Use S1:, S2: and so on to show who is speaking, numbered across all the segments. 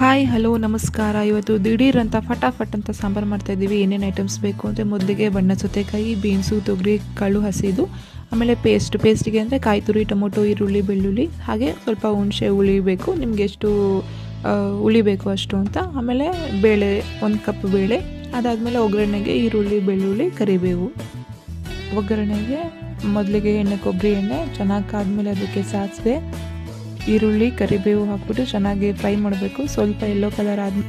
S1: Hi, hello, ನಮಸ್ಕಾರ. ಇವತ್ತು ದಿಢೀರ್ ಅಂತ ಫಟಾಫಟ್ ಅಂತ ಸಾಂಬಾರು ಮಾಡ್ತಾ ಇದ್ದೀವಿ ಏನೇನು ಐಟಮ್ಸ್ ಬೇಕು ಅಂದರೆ ಮೊದಲಿಗೆ ಬಣ್ಣ ಸೌತೆಕಾಯಿ, ಬೀನ್ಸು, ತೊಗರಿ, ಕಾಳು ಹಸಿದು, ಆಮೇಲೆ ಪೇಸ್ಟ್ ಪೇಸ್ಟಿಗೆ ಅಂದರೆ ಕಾಯಿ ತುರಿ, ಟೊಮೊಟೊ, ಈರುಳ್ಳಿ, ಬೆಳ್ಳುಳ್ಳಿ, ಹಾಗೆ ಸ್ವಲ್ಪ ಹುಣಸೆ ಹುಳಿ ಬೇಕು. ನಿಮ್ಗೆ ಎಷ್ಟು ಹುಳಿ ಬೇಕು ಅಷ್ಟು ಅಂತ. ಆಮೇಲೆ ಬೇಳೆ, ಒಂದು ಕಪ್ ಬೇಳೆ, ಅದಾದಮೇಲೆ ಒಗ್ಗರಣೆಗೆ ಈರುಳ್ಳಿ, ಬೆಳ್ಳುಳ್ಳಿ, ಕರಿಬೇವು. ಒಗ್ಗರಣೆಗೆ ಮೊದಲಿಗೆ ಎಣ್ಣೆ, ಕೊಬ್ಬರಿ ಎಣ್ಣೆ ಚೆನ್ನಾಗಿ ಕಾದ್ಮೇಲೆ ಅದಕ್ಕೆ ಸಾಸಿವೆ, ಈರುಳ್ಳಿ, ಕರಿಬೇವು ಹಾಕ್ಬಿಟ್ಟು ಚೆನ್ನಾಗಿ ಫ್ರೈ ಮಾಡಬೇಕು. ಸ್ವಲ್ಪ ಎಲ್ಲೋ ಕಲರ್ ಆದ,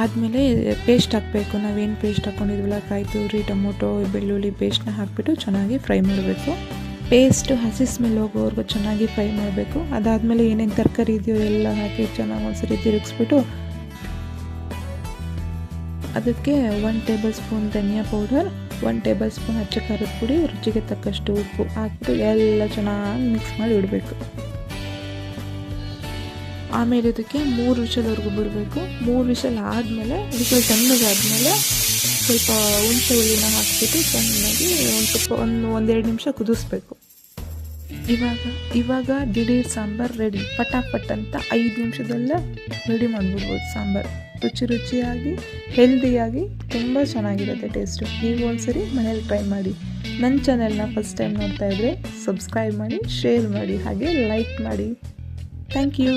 S1: ಆದಮೇಲೆ ಪೇಸ್ಟ್ ಹಾಕಬೇಕು. ನಾವೇನು ಪೇಸ್ಟ್ ಹಾಕ್ಕೊಂಡಿದ್ವಲ್ಲ ಕಾಯಿ ತುರಿ ಟೊಮೊಟೊ, ಬೆಳ್ಳುಳ್ಳಿ ಪೇಸ್ಟ್ನ ಹಾಕಿಬಿಟ್ಟು ಚೆನ್ನಾಗಿ ಫ್ರೈ ಮಾಡಬೇಕು. ಪೇಸ್ಟ್ ಹಸಿ ಸ್ಮೆಲ್ ಹೋಗೋವರೆಗೂ ಚೆನ್ನಾಗಿ ಫ್ರೈ ಮಾಡಬೇಕು. ಅದಾದಮೇಲೆ ಏನೇನು ತರಕಾರಿ ಇದೆಯೋ ಎಲ್ಲ ಹಾಕಿ ಚೆನ್ನಾಗಿ ಒಂದ್ಸರಿ ತಿರುಗಿಸ್ಬಿಟ್ಟು ಅದಕ್ಕೆ ಒನ್ ಟೇಬಲ್ ಸ್ಪೂನ್ ಧನಿಯಾ ಪೌಡರ್ ಒನ್ ಟೇಬಲ್ ಸ್ಪೂನ್ ಅಚ್ಚ ಖಾರದ ಪುಡಿ, ರುಚಿಗೆ ತಕ್ಕಷ್ಟು ಉಪ್ಪು ಹಾಕಿಬಿಟ್ಟು ಎಲ್ಲ ಚೆನ್ನಾಗಿ ಮಿಕ್ಸ್ ಮಾಡಿ ಇಡಬೇಕು. ಆಮೇಲೆ ಇದಕ್ಕೆ ಮೂರು ವಿಷಲ್ವರೆಗೂ ಬಿಡಬೇಕು. ಮೂರು ವಿಷಲ್ ಆದಮೇಲೆ, ವಿಷಲ್ ತಣ್ಣಗಾದಮೇಲೆ ಸ್ವಲ್ಪ ಹುಣಸೆ ಹುಳಿನ ಹಾಕಿಬಿಟ್ಟು ಚೆನ್ನಾಗಿ ಒಂದು ಸ್ವಲ್ಪ, ಒಂದು, ಒಂದೆರಡು ನಿಮಿಷ ಕುದಿಸ್ಬೇಕು. ಇವಾಗ ಇವಾಗ ದಿಢೀರ್ ಸಾಂಬಾರು ರೆಡಿ ಪಟಾಪಟ್ ಅಂತ ಐದು ನಿಮಿಷದಲ್ಲೇ ರೆಡಿ ಮಾಡಿಬಿಡ್ಬೋದು ಸಾಂಬಾರು. ರುಚಿ ರುಚಿಯಾಗಿ ಹೆಲ್ದಿಯಾಗಿ ತುಂಬ ಚೆನ್ನಾಗಿರುತ್ತೆ ಟೇಸ್ಟು ನೀವು ಒಂದ್ಸರಿ ಮನೇಲಿ ಟ್ರೈ ಮಾಡಿ. ನನ್ನ ಚಾನೆಲ್ನ ಫಸ್ಟ್ ಟೈಮ್ ನೋಡ್ತಾ ಇದ್ರೆ ಸಬ್ಸ್ಕ್ರೈಬ್ ಮಾಡಿ ಶೇರ್ ಮಾಡಿ, ಹಾಗೆ ಲೈಕ್ ಮಾಡಿ. Thank you